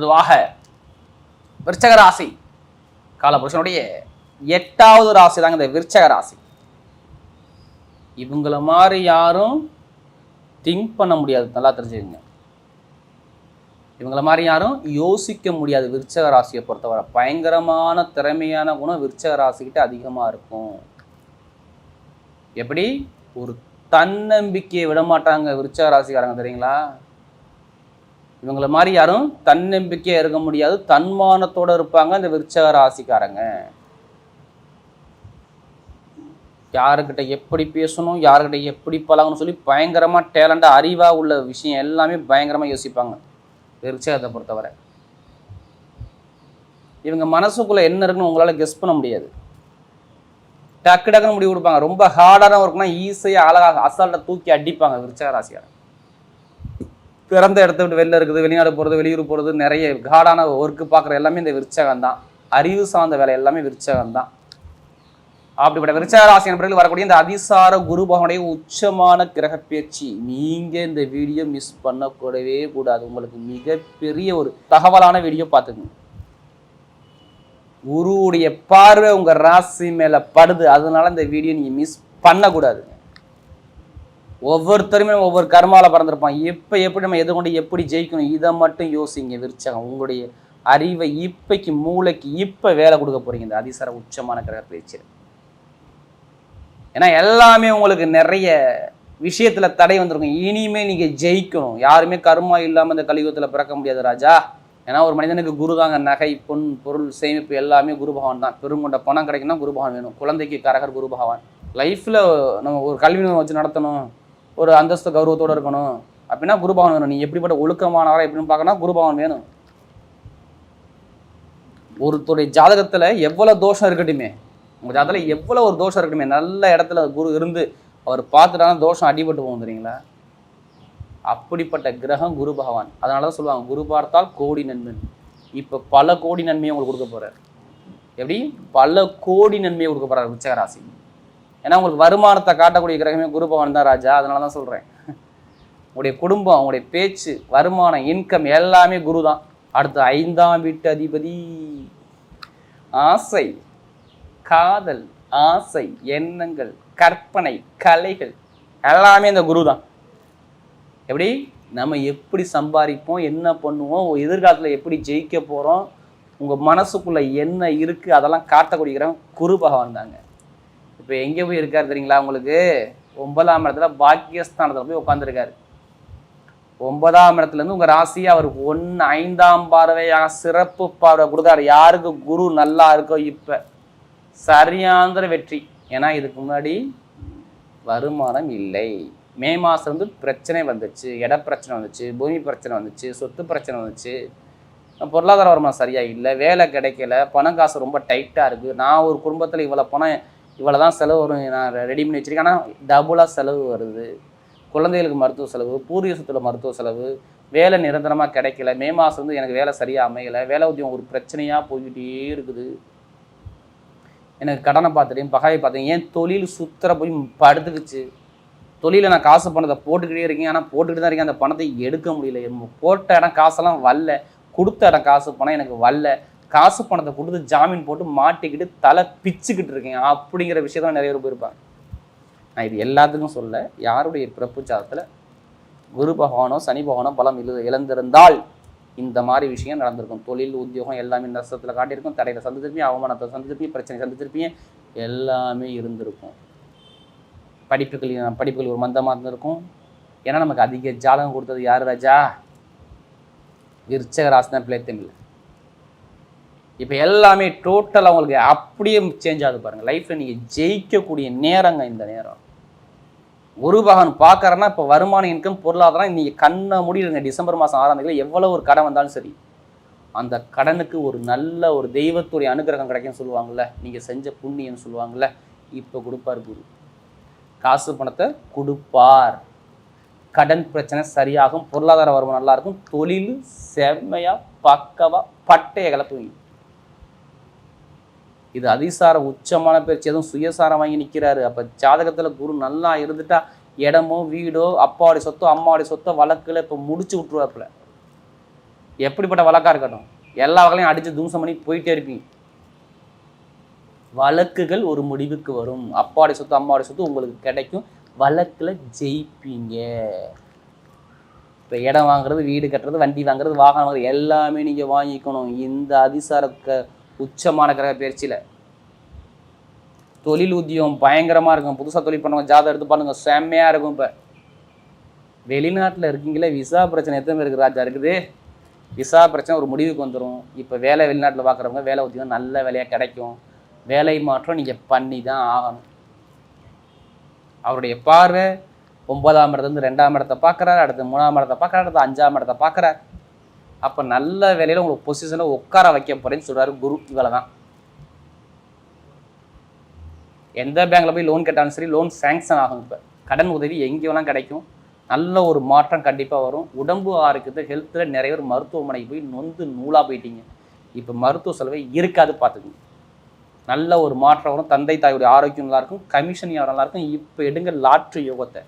பொதுவாக விருச்சக ராசி காலபுருஷனுடைய எட்டாவது ராசி தாங்க இந்த விருச்சக ராசி. இவங்கள மாதிரி யாரும் திங்க் பண்ண முடியாது நல்லா தெரிஞ்சுக்கங்க. இவங்கள மாதிரி யாரும் யோசிக்க முடியாது விருச்சக ராசியை பொறுத்தவரை. பயங்கரமான திறமையான குணம் விருச்சக ராசிக்கிட்ட அதிகமாக இருக்கும். எப்படி? ஒரு தன்னம்பிக்கையை விட மாட்டாங்க விருச்சக ராசிக்காரங்க தெரியுங்களா? இவங்கள மாதிரி யாரும் தன்னம்பிக்கையாக இருக்க முடியாது. தன்மானத்தோட இருப்பாங்க இந்த விருச்சக ராசிக்காரங்க. யாருக்கிட்ட எப்படி பேசணும் யாருக்கிட்ட எப்படி பழகணும்னு சொல்லி பயங்கரமாக டேலண்டாக அறிவாக உள்ள விஷயம் எல்லாமே பயங்கரமாக யோசிப்பாங்க. விருச்சகத்தை பொறுத்தவரை. இவங்க மனசுக்குள்ள என்ன இருக்குன்னு உங்களால் கெஸ் பண்ண முடியாது. டக்கு டக்குன்னு முடிவு கொடுப்பாங்க. ரொம்ப ஹார்டான ஒர்க்னா ஈஸியாக அழகாக அசால்ட்டாக தூக்கி அடிப்பாங்க விருச்சக ராசியார் பிறந்த இடத்த விட்டு வெளில இருக்குது வெளிநாடு போகிறது வெளியூர் போகிறது நிறைய காடான ஒர்க்கு பார்க்குற எல்லாமே இந்த விருச்சகம் தான். அறிவு சார்ந்த வேலை எல்லாமே விருச்சகம் தான். அப்படிப்பட்ட விருச்சக ராசி நண்பர்கள் வரக்கூடிய இந்த அதிசார குரு பகவனுடைய உச்சமான கிரக பேச்சு. நீங்க இந்த வீடியோ மிஸ் பண்ணக்கூடவே கூடாது. உங்களுக்கு மிகப்பெரிய ஒரு தகவலான வீடியோ பார்த்துக்கோங்க. குருவுடைய பார்வை உங்கள் ராசி மேலே படுது. அதனால இந்த வீடியோ நீங்கள் மிஸ் பண்ணக்கூடாது. ஒவ்வொருத்தருமே ஒவ்வொரு கர்மாவில் பிறந்திருப்பான். எப்போ எப்படி நம்ம எதிர்கொண்டு எப்படி ஜெயிக்கணும்? இதை மட்டும் யோசிங்க விருச்சகம். உங்களுடைய அறிவை இப்பைக்கு மூளைக்கு இப்போ வேலை கொடுக்க போறீங்க. இந்த அதிசார உச்சமான கிரக பேச்சு ஏன்னா எல்லாமே உங்களுக்கு நிறைய விஷயத்துல தடை வந்திருக்கும். இனிமே நீங்கள் ஜெயிக்கணும். யாருமே கர்மா இல்லாமல் இந்த கலியுகத்தில் பிறக்க முடியாது ராஜா. ஏன்னா ஒரு மனிதனுக்கு குரு தாங்க நகை பொன் பொருள் சேமிப்பு எல்லாமே குரு பகவான் தான். பெருங்கொண்ட பணம் கிடைக்குன்னா குரு பகவான் வேணும். குழந்தைக்கு கரகர் குரு பகவான். நம்ம ஒரு கல்வி வச்சு நடத்தணும். ஒரு அந்தஸ்து கௌரவத்தோட இருக்கணும். அப்படின்னா குருபவன் வேணும். நீ எப்படிப்பட்ட ஒழுக்கமானவரா எப்படின்னு பார்க்கணும் குருபவன் வேணும். ஒருத்தருடைய ஜாதகத்தில் எவ்வளவு தோஷம் இருக்கட்டுமே உங்கள் ஜாதகத்தில் எவ்வளவு ஒரு தோஷம் இருக்கட்டுமே நல்ல இடத்துல குரு இருந்து அவர் பார்த்துட்டாலும் தோஷம் அடிபட்டு போகும் தெரியுங்களா? அப்படிப்பட்ட கிரகம் குரு பகவான். அதனால தான் சொல்லுவாங்க குரு பார்த்தால் கோடி நன்மன் இப்போ பல கோடி நன்மையை உங்களுக்கு கொடுக்க போகிறார் எப்படி? பல கோடி நன்மையை கொடுக்க போறார் உச்சகராசி ஏன்னா உங்களுக்கு வருமானத்தை காட்டக்கூடிய கிரகமே குரு பகவான் தான் ராஜா. அதனால தான் சொல்கிறேன் உங்களுடைய குடும்பம் உங்களுடைய பேச்சு வருமானம் இன்கம் எல்லாமே குரு தான். அடுத்து ஐந்தாம் வீட்டு அதிபதி. ஆசை காதல் ஆசை எண்ணங்கள் கற்பனை கலைகள் எல்லாமே இந்த குரு தான். எப்படி? நம்ம எப்படி சம்பாதிப்போம் என்ன பண்ணுவோம் எதிர்காலத்தில் எப்படி ஜெயிக்க போகிறோம் உங்கள் மனசுக்குள்ளே என்ன இருக்குது அதெல்லாம் காட்டக்கூடிய கிரகம் குரு பகவான் தாங்க. இப்போ எங்கே போய் இருக்கார் தெரியுங்களா உங்களுக்கு? ஒன்பதாம் இடத்துல பாக்கியஸ்தானத்தில் போய் உட்காந்துருக்காரு ஒன்பதாம் இடத்துலேருந்து உங்கள் ராசியை அவர் ஒன்று ஐந்தாம் பார்வையாக சிறப்பு பார்வை கொடுத்தாரு யாருக்கு குரு நல்லா இருக்கோ இப்போ? சரியாந்திர வெற்றி. ஏன்னா இதுக்கு முன்னாடி வருமானம் இல்லை. மே மாதம் வந்து பிரச்சனை வந்துச்சு. இட பிரச்சனை வந்துச்சு. பூமி பிரச்சனை வந்துச்சு. சொத்து பிரச்சனை வந்துச்சு. பொருளாதார வருமானம் சரியாக இல்லை. வேலை கிடைக்கல. பணம் காசு ரொம்ப டைட்டாக இருக்குது நான் ஒரு குடும்பத்தில் இவ்வளோ பணம் இவ்வளோ தான் செலவு வரும். நான் ரெடி பண்ணி வச்சிருக்கேன். ஆனால் டபுளாக செலவு வருது. குழந்தைகளுக்கு மருத்துவ செலவு பூர்வீக சொத்தில் மருத்துவ செலவு வேலை நிரந்தரமாக கிடைக்கல. மே மாதம் வந்து எனக்கு வேலை சரியாக அமையலை. வேலை உத்தியம் ஒரு பிரச்சனையாக போய்கிட்டே இருக்குது. எனக்கு கடனை பார்த்துட்டேன் பகாயை பார்த்தேன் ஏன் தொழில் சுத்தர போய் படுத்துக்குச்சு. தொழிலில் நான் காசு பணத்தை போட்டுக்கிட்டே இருக்கேன். ஆனால் போட்டுக்கிட்டு தான் இருக்கேன். அந்த பணத்தை எடுக்க முடியல. போட்ட இடம் காசெல்லாம் வரல. கொடுத்த இடம் காசு பணம் எனக்கு வரல. காசு பணத்தை கொடுத்து ஜாமீன் போட்டு மாட்டிக்கிட்டு தலை பிச்சுக்கிட்டு இருக்கேன் அப்படிங்கிற விஷயத்தான் நிறைய பேர் போயிருப்பாங்க. நான் இது எல்லாத்துக்கும் சொல்ல யாருடைய பிறப்பு ஜாதத்தில் குரு பகவானோ சனி பகவானோ பலம் இழு இழந்திருந்தால் இந்த மாதிரி விஷயம் நடந்திருக்கும். தொழில் உத்தியோகம் எல்லாமே நஷ்டத்தில் காட்டியிருக்கும். தடையில் சந்திச்சிருப்பீங்க அவமானத்தை சந்திச்சிருப்பீங்க பிரச்சனை சந்திச்சிருப்பீங்க எல்லாமே இருந்திருக்கும். படிப்புகள் படிப்புகள் ஒரு மந்தமாக இருந்திருக்கும். ஏன்னா நமக்கு அதிக ஜாதகம் கொடுத்தது யார் ராஜா? விருச்சக ராசினா பிள்ளை தமிழ் இப்போ எல்லாமே டோட்டலாக உங்களுக்கு அப்படியே சேஞ்ச் ஆகுது பாருங்கள் லைஃப்பில் நீங்கள் ஜெயிக்கக்கூடிய நேரங்க இந்த நேரம். ஒரு பகவான் பார்க்குறேன்னா இப்போ வருமான இன்கம் பொருளாதாரம் நீங்கள் கண்ணை முடியுங்க டிசம்பர் மாதம் ஆறாம் தேதியில் எவ்வளோ ஒரு கடன் வந்தாலும் சரி அந்த கடனுக்கு ஒரு நல்ல ஒரு தெய்வத்துடைய அனுகிரகம் கிடைக்கும்னு சொல்லுவாங்கள்ல நீங்கள் செஞ்ச புண்ணியம்னு சொல்லுவாங்கள்ல இப்போ கொடுப்பார் குரு. காசு பணத்தை கொடுப்பார். கடன் பிரச்சனை சரியாகும் பொருளாதார வருமானம் நல்லாயிருக்கும் தொழில் செம்மையாக பக்கவாக பட்டையை கலப்புவீங்க. இது அதிசார உச்சமான பேச்சு எதுவும் சுயசாரம் வாங்கி நிற்கிறாரு அப்போ ஜாதகத்தில் குரு நல்லா இருந்துட்டா இடமோ வீடோ அப்பாவுடைய சொத்தோ அம்மாவுடைய சொத்தோ வழக்குல இப்போ முடிச்சு விட்ருவாப்புல எப்படிப்பட்ட வழக்கா இருக்கட்டும். எல்லா வகையிலையும் அடித்து தூசம் பண்ணி போயிட்டே இருப்பீங்க. வழக்குகள் ஒரு முடிவுக்கு வரும். அப்பாவுடைய சொத்து அம்மாவுடைய சொத்து உங்களுக்கு கிடைக்கும். வழக்கில் ஜெயிப்பீங்க. இப்போ இடம் வாங்குறது வீடு கட்டுறது வண்டி வாங்குறது வாகனம் வாங்குறது எல்லாமே நீங்கள் வாங்கிக்கணும். இந்த அதிசாரத்தை உச்சமான கிரக பயிற்சியில். தொழில் உத்தியம் பயங்கரமாக இருக்கும். புதுசாக தொழில் பண்ணுவாங்க ஜாதகம் எடுத்து பாருங்கள் செம்மையாக இருக்கும் இப்போ. வெளிநாட்டில் இருக்கீங்களே விசா பிரச்சனை எத்தனை பேருக்கு ராஜா இருக்குது? விசா பிரச்சனை ஒரு முடிவுக்கு வந்துடும் இப்போ வேலை வெளிநாட்டில் பார்க்குறவங்க வேலை உத்தியோகம் நல்ல வேலையாக கிடைக்கும். வேலை மாற்றம் நீங்கள் பண்ணி தான் ஆகணும். அவருடைய பார்வை ஒன்பதாம் இடத்துலேருந்து ரெண்டாம் இடத்தை பார்க்குறாரு அடுத்து மூணாம் இடத்தை பார்க்குறாரு அடுத்து அஞ்சாம் இடத்தை பார்க்குறாரு. அப்போ நல்ல வேலையில் உங்களுக்கு பொசிஷனில் உட்கார வைக்க போகிறேன்னு சொல்கிறாரு குரு. இவ்வளோ தான் எந்த பேங்க்கில் போய் லோன் கேட்டாலும் சரி லோன் சேங்ஷன் ஆகும் இப்போ. கடன் உதவி எங்கே வேணால் கிடைக்கும். நல்ல ஒரு மாற்றம் கண்டிப்பாக வரும். உடம்பு ஆறுக்குது ஹெல்த்தில் நிறைய பேர் மருத்துவமனைக்கு போய் நொந்து நூலாக போயிட்டீங்க. இப்போ மருத்துவ செலவை இருக்காது பார்த்துக்குங்க. நல்ல ஒரு மாற்றம் வரும். தந்தை தாயுடைய ஆரோக்கியம் நல்லாயிருக்கும் கமிஷன் யாரும் நல்லாயிருக்கும் இப்போ எடுங்க லாட்ரி யோகத்தை.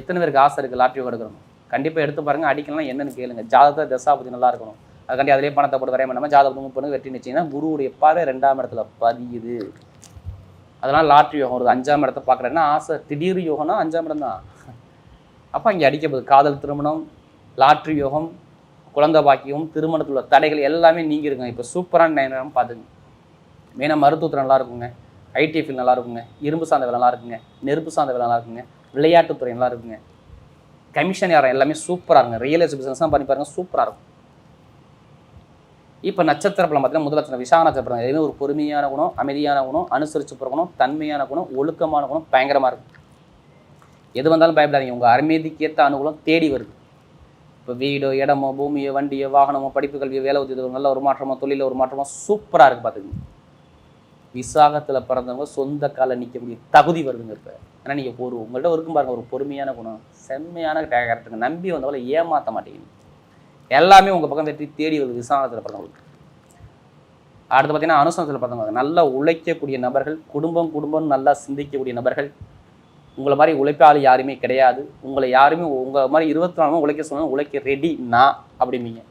எத்தனை பேருக்கு ஆசை இருக்குது லாட்ரி யோகம் எடுக்கிறோம்? கண்டிப்பாக எடுத்து பாருங்கள் அடிக்கலாம் என்னென்னு கேளுங்க. ஜாதகத்தை தசாபதி நல்லா இருக்கணும். அதுக்காண்டி அதிலே பணத்தை போட்டு வரைய பண்ணாமல் ஜாதகத்தை மூவ் பண்ணுங்க வெற்றி நிச்சயம்னா குருவுடைய பார்வை ரெண்டாம் இடத்துல பதியுது. அதெல்லாம் லாட்ரி யோகம் வருது. அஞ்சாம் இடத்த பார்க்குறேன்னா ஆசை? திடீர் யோகம்னா அஞ்சாம் இடம் தான். அப்போ இங்கே அடிக்கப்படுது காதல் திருமணம் லாட்ரி யோகம் குழந்தை பாக்கியம் திருமணத்தில் உள்ள தடைகள் எல்லாமே நீங்கள் இருக்குங்க இப்போ சூப்பரான நேரம் பார்த்துங்க மெயினாக மருத்துவத்துறை நல்லா இருக்குங்க. ஐடி ஃபீல்ட் நல்லா இருக்குங்க. இரும்பு சார்ந்த வேலை நல்லா இருக்குங்க. நெருப்பு சார்ந்த வேலை நல்லா இருக்குங்க. விளையாட்டுத்துறை நல்லா இருக்குங்க. கமிஷன் யாரும் எல்லாமே சூப்பராக இருக்கும் ரியல் எஸ்டேட் பிஸ்னஸ்லாம் பண்ணி பாருங்க சூப்பராக இருக்கும். இப்போ நட்சத்திர பலம் பார்த்தீங்கன்னா முதல் நட்சத்திரம் விசாக நட்சத்திரம் எதுவுமே ஒரு பொறுமையான குணம் அமைதியான குணம் அனுசரித்து போகிற தன்மையான குணம் ஒழுக்கமான குணம் பயங்கரமாக இருக்கும். எது வந்தாலும் பயப்படாதீங்க. உங்கள் அருமைதிக்கேற்ற ஏற்ற அனுகூலம் தேடி வருது. இப்போ வீடோ இடமோ பூமியோ வண்டியோ வாகனமோ படிப்பு கல்வியோ வேலை உத்தியோகம் நல்ல ஒரு மாற்றமோ தொழிலில் ஒரு மாற்றமோ சூப்பராக இருக்குது பார்த்துக்கோங்க விசாகத்தில் பிறந்தவங்க சொந்த காலை நிற்கக்கூடிய தகுதி வருதுங்க இப்போ. ஏன்னா நீங்கள் ஒரு உங்கள்கிட்ட இருக்கும் பாருங்கள் ஒரு பொறுமையான குணம் செம்மையான கேரக்டருங்க நம்பி வந்தவங்கள ஏமாற்ற மாட்டேங்குது எல்லாமே உங்கள் பக்கம் வெற்றி தேடி வருது விசாகத்தில் பிறந்தவங்களுக்கு. அடுத்து பார்த்தீங்கன்னா அனுசனத்தில் பிறந்தவங்க. நல்லா உழைக்கக்கூடிய நபர்கள் குடும்பம் குடும்பம் நல்லா சிந்திக்கக்கூடிய நபர்கள். உங்களை மாதிரி உழைப்பாளி யாருமே கிடையாது. உங்களை யாருமே உங்களை மாதிரி இருபத்தி நாலு உழைக்க சொன்னால் உழைக்க ரெடி நான் அப்படிம்பீங்க.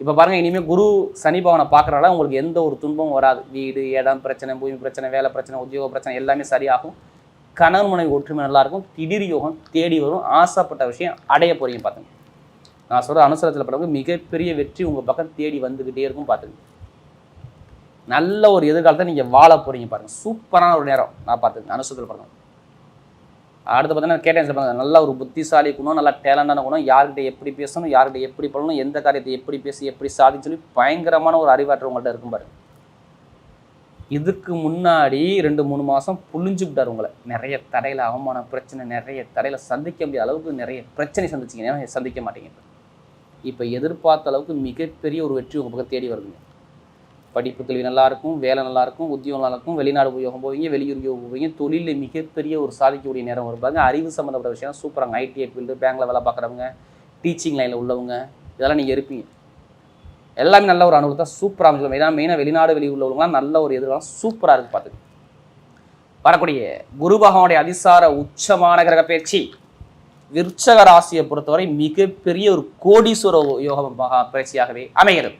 இப்போ பாருங்கள் இனிமேல் குரு சனி பவனை பார்க்குறனால உங்களுக்கு எந்த ஒரு துன்பமும் வராது. வீடு இடம் பிரச்சனை பூமி பிரச்சனை வேலை பிரச்சனை உத்தியோக பிரச்சனை எல்லாமே சரியாகும். கணவன் மனைவி ஒற்றுமை நல்லாயிருக்கும் திடீர் யோகம் தேடி வரும். ஆசைப்பட்ட விஷயம் அடைய போகிறீங்க பார்த்துங்க. நான் சொல்கிற அனுசரத்தில் பிறகு மிகப்பெரிய வெற்றி உங்கள் பக்கம் தேடி வந்துக்கிட்டே இருக்கும் பார்த்துங்க. நல்ல ஒரு எதிர்காலத்தை நீங்கள் வாழ போகிறீங்க பாருங்கள் சூப்பரான ஒரு நேரம் நான் பார்த்துங்க அனுசரத்தில் பிறகு அடுத்து பார்த்தீங்கன்னா கேட்டேன் சொல்லுவாங்க நல்ல ஒரு புத்திசாலி குணம் நல்லா டேலண்டான குணம் யார்கிட்ட எப்படி பேசணும் யார்கிட்ட எப்படி பண்ணணும் எந்த காரியத்தை எப்படி பேசி எப்படி சாதிச்சு சொல்லி பயங்கரமான ஒரு அறிவாற்றல் உங்கள்கிட்ட இருக்கும் பாருங்க இதுக்கு முன்னாடி ரெண்டு மூணு மாதம் புழிஞ்சு விட்டார் உங்களை. நிறைய தடையில் அவமான பிரச்சனை நிறைய தடையில் சந்திக்க முடியாத அளவுக்கு நிறைய பிரச்சனை சந்திச்சிங்க. ஏன்னா சந்திக்க மாட்டீங்க. இப்போ எதிர்பார்த்த அளவுக்கு மிகப்பெரிய ஒரு வெற்றி உங்கள் பக்கம் தேடி வருதுங்க. படிப்பு கல்வி நல்லா இருக்கும் வேலை நல்லாயிருக்கும் உத்தியோகம் நல்லாயிருக்கும் வெளிநாடு உபயோகம் போவீங்க வெளியூர் போவீங்க தொழிலில் மிகப்பெரிய ஒரு சாதிக்கக்கூடிய நேரம் வருவாங்க அறிவு சம்மந்தப்பட்ட விஷயம் சூப்பராங்க. ஐடிஐ ஃபீல்டு பேங்க்ல வேலை பார்க்குறவங்க டீச்சிங் லைனில் உள்ளவங்க இதெல்லாம் நீங்கள் இருப்பீங்க. எல்லாமே நல்ல ஒரு அனுபவத்தை சூப்பராக அமைச்சலாம் ஏன்னா மெயினாக வெளிநாடு வெளியூர் உள்ளவங்களாம் நல்ல ஒரு எதிர்காலம் சூப்பராக இருக்குது பார்த்துக்கு வரக்கூடிய குரு பகவானுடைய அதிசார உச்சமான கிரக பயிற்சி விருச்சக ராசியை பொறுத்தவரை மிகப்பெரிய ஒரு கோடீஸ்வர யோக மகா பயிற்சியாகவே அமைகிறது.